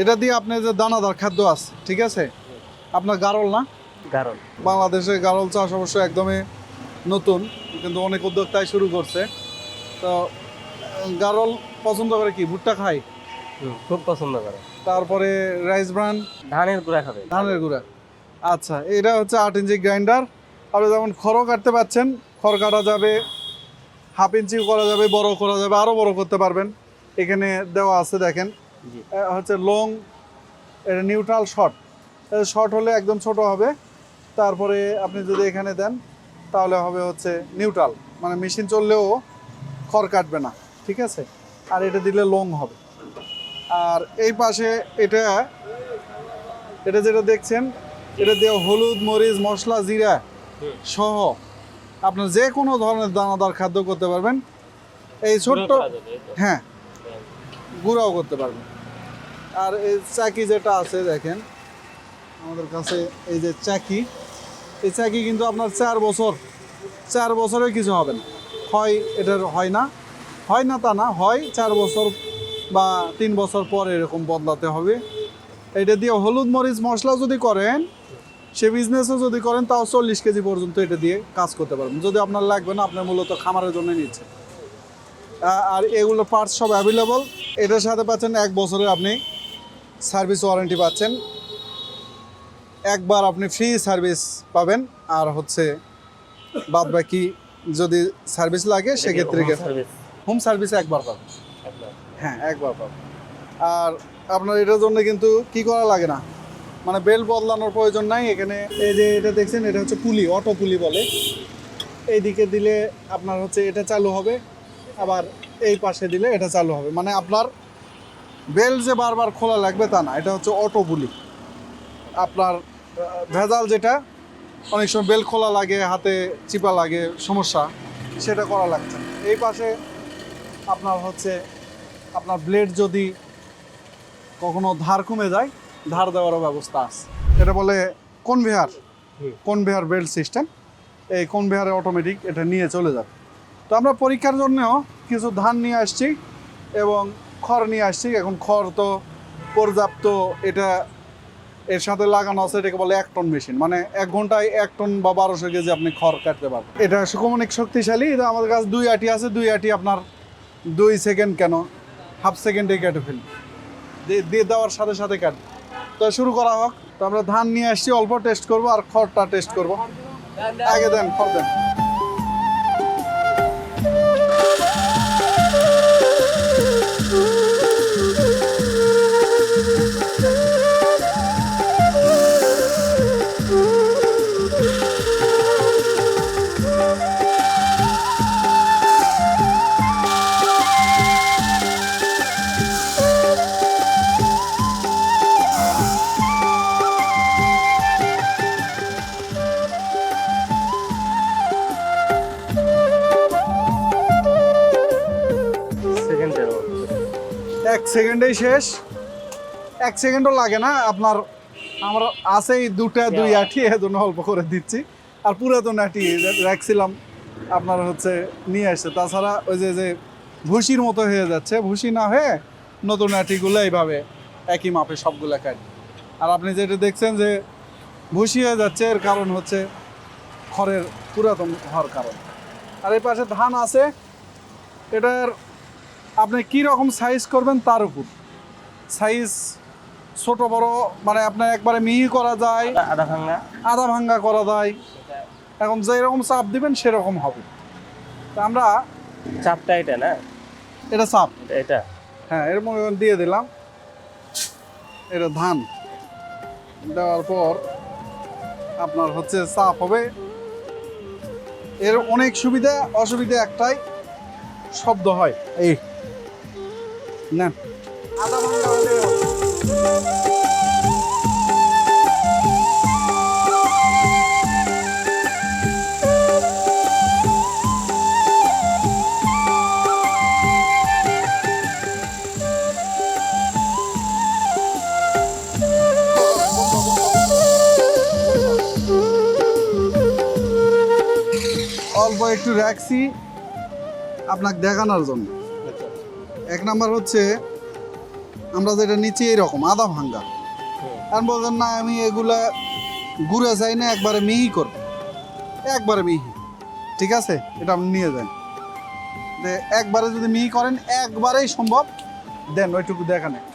এটা দিয়ে আপনি যে দানাদার খাদ্য আছে ঠিক আছে? আপনার গারল না? কারণ বাংলাদেশে গারল চাষ অবশ্য একদমই নতুন কিন্তু অনেক উদ্যোক্তাই শুরু করছে। তো গারল পছন্দ করে কি? ভুট্টা খায়? খুব পছন্দ করে। তারপরে রাইস ব্রান? ধানের গুঁড়া খাবে। ধানের গুঁড়া। আচ্ছা এটা হচ্ছে আট ইঞ্চি গ্রাইন্ডার। আপনি যেমন খড়ও কাটতে পাচ্ছেন খড় কাটা যাবে হাফ ইঞ্চি করা যাবে বড় করা যাবে আরও বড় করতে পারবেন। এখানে দেওয়া আছে দেখেন। হচ্ছে লং এটা নিউট্রাল শর্ট শর্ট হলে একদম ছোট হবে। তারপরে আপনি যদি এখানে দেন তাহলে হবে হচ্ছে নিউট্রাল মানে মেশিন চললেও খড় কাটবে না ঠিক আছে? আর এটা দিলে লং হবে। আর এই পাশে এটা এটা যেটা দেখছেন এটা দিয়ে হলুদ মরিচ মশলা জিরা সহ আপনার যে কোনো ধরনের দানাদার খাদ্য করতে পারবেন। এই ছোট্ট। হ্যাঁ গুঁড়াও করতে পারবেন আর এই চাকি যেটা আছে দেখেন, আমাদের কাছে এই যে চাকি, এই চাকি কিন্তু আপনার চার বছর, চার বছরে কিছু হবে না। হয় এটার হয় না হয় না তা না, হয় চার বছর বা তিন বছর পর এরকম বদলাতে হবে। এটা দিয়ে হলুদ মরিচ মশলা যদি করেন, সে বিজনেসও যদি করেন, তাও চল্লিশ কেজি পর্যন্ত এটা দিয়ে কাজ করতে পারবেন। যদি আপনার লাগবে না আপনার মূলত খামারের জন্য নিচ্ছে আ- আর এগুলো পার্টস সব অ্যাভেলেবল এটার সাথে পাচ্ছেন এক বছরের আপনি সার্ভিস ওয়ারেন্টি পাচ্ছেন। একবার আপনি ফ্রি সার্ভিস পাবেন। আর হচ্ছে বাদ বাকি যদি সার্ভিস লাগে সেক্ষেত্রে হোম সার্ভিস একবার পাবেন। হ্যাঁ একবার পাবেন। আর আপনার এটার জন্য কিন্তু কি করা লাগে না? মানে বেল বদলানোর প্রয়োজন নাই। এখানে এই যে এটা দেখছেন এটা হচ্ছে পুলি অটো পুলি বলে। এইদিকে দিলে আপনার হচ্ছে এটা চালু হবে। আবার এই পাশে দিলে এটা চালু হবে। মানে আপনার বেল যে বারবার খোলা লাগবে তা না এটা হচ্ছে অটো পুলি আপনার ভেজাল যেটা অনেক সময় বেল খোলা লাগে হাতে চিপা লাগে সমস্যা সেটা করা লাগছে। এই পাশে আপনার হচ্ছে আপনার ব্লেড যদি কখনো ধার কমে যায় ধার দেওয়ারও ব্যবস্থা আছে। এটা বলে কনভেয়ার। Conveyor belt system. এই কনভেয়ারে অটোমেটিক এটা নিয়ে চলে যাবে। তো আমরা পরীক্ষার জন্যও কিছু ধান নিয়ে আসছি এবং খড় নিয়ে আসছি। এখন খড় তো পর্যাপ্ত এটা এর সাথে লাগানো আছে, এটাকে বলে এক টন মেশিন। মানে এক ঘন্টায় এক টন বা বারোশো কেজি আপনি খড় কাটতে পারবেন। এটা অনেক শক্তিশালী, এটা আমাদের কাছে দুই আটি আছে, দুই আটি আপনার দুই সেকেন্ড কেন, হাফ সেকেন্ডে কেটে ফেলি দিয়ে দিয়ে দেওয়ার সাথে সাথে কাট তো শুরু করা হোক। তো আমরা ধান নিয়ে আসছি, অল্প টেস্ট করব আর খড়টা টেস্ট করব। আগে দেন, খড় দেন। এক সেকেন্ডেই শেষ। এক সেকেন্ডও লাগে না আপনার আমার আছেই দুটা দুই আটি এজন্য অল্প করে দিচ্ছি। আর পুরাতন আটি রাখছিলাম আপনার হচ্ছে নিয়ে আসছে। তাছাড়া ওই যে যে ভুসির মতো হয়ে যাচ্ছে ভুসি না হয়ে নতুন আটিগুলো এইভাবে একই মাপে সবগুলো কাটি। আর আপনি যেটা দেখছেন যে ভুসি হয়ে যাচ্ছে এর কারণ হচ্ছে খড়ের পুরাতন হওয়ার কারণ। আর এই পাশে ধান আছে এটার আপনি কি রকম সাইজ করবেন তার উপর? সাইজ ছোট বড় মানে আপনার একবারে মিহি করা যায় আধা ভাঙা। আধা ভাঙ্গা করা যায়। এখন যেরকম চাপ দিবেন সেরকম হবে। তা আমরা চাপটা এটা না? এটা চাপ। এটা- এটা। হ্যাঁ এর মধ্যে দিয়ে দিলাম। এটা ধান। দেওয়ার পর আপনার হচ্ছে চাপ হবে। এর অনেক সুবিধা অসুবিধা একটাই শব্দ হয়। এই হবে। অল্প একটু রাখছি আপনাকে দেখানোর জন্য এক নাম্বার হচ্ছে, আমরা যেটা নিচ্ছি এরকম আদা ভাঙ্গা। আর বলছেন, না, আমি এগুলা ঘুরে যাই না, একবারে মিহি করব। একবারে মিহি। ঠিক আছে? এটা আপনি নিয়ে যান। একবারে যদি মিহি করেন, একবারেই সম্ভব। দেন, ওইটুকু দেখা দেখানে।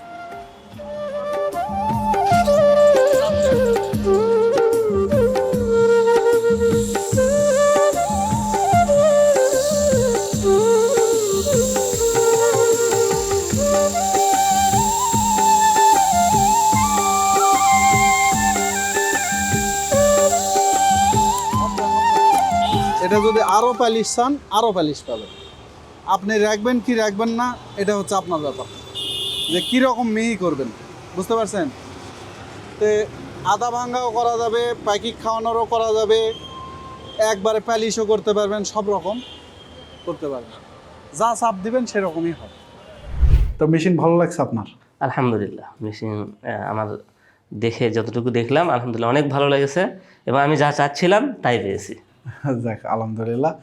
এটা যদি আরও পালিশ চান আরও পালিশ পাবেন। আপনি রাখবেন কি রাখবেন না, এটা হচ্ছে আপনার ব্যাপার। যে কীরকম মিহি করবেন, বুঝতে পারছেন? তে আদা ভাঙ্গাও করা যাবে প্যাকিং খাওয়ানোরও করা যাবে, একবারে প্যালিশও করতে পারবেন, সব রকম করতে পারবেন। যা চাপ দিবেন, সেরকমই হবে। তো মেশিন ভালো লাগছে আপনার? আলহামদুলিল্লাহ, মেশিন আমার দেখে যতটুকু দেখলাম, আলহামদুলিল্লাহ অনেক ভালো লেগেছে। এবং আমি যা চাচ্ছিলাম, তাই পেয়েছি। যাক আলহামদুলিল্লাহ।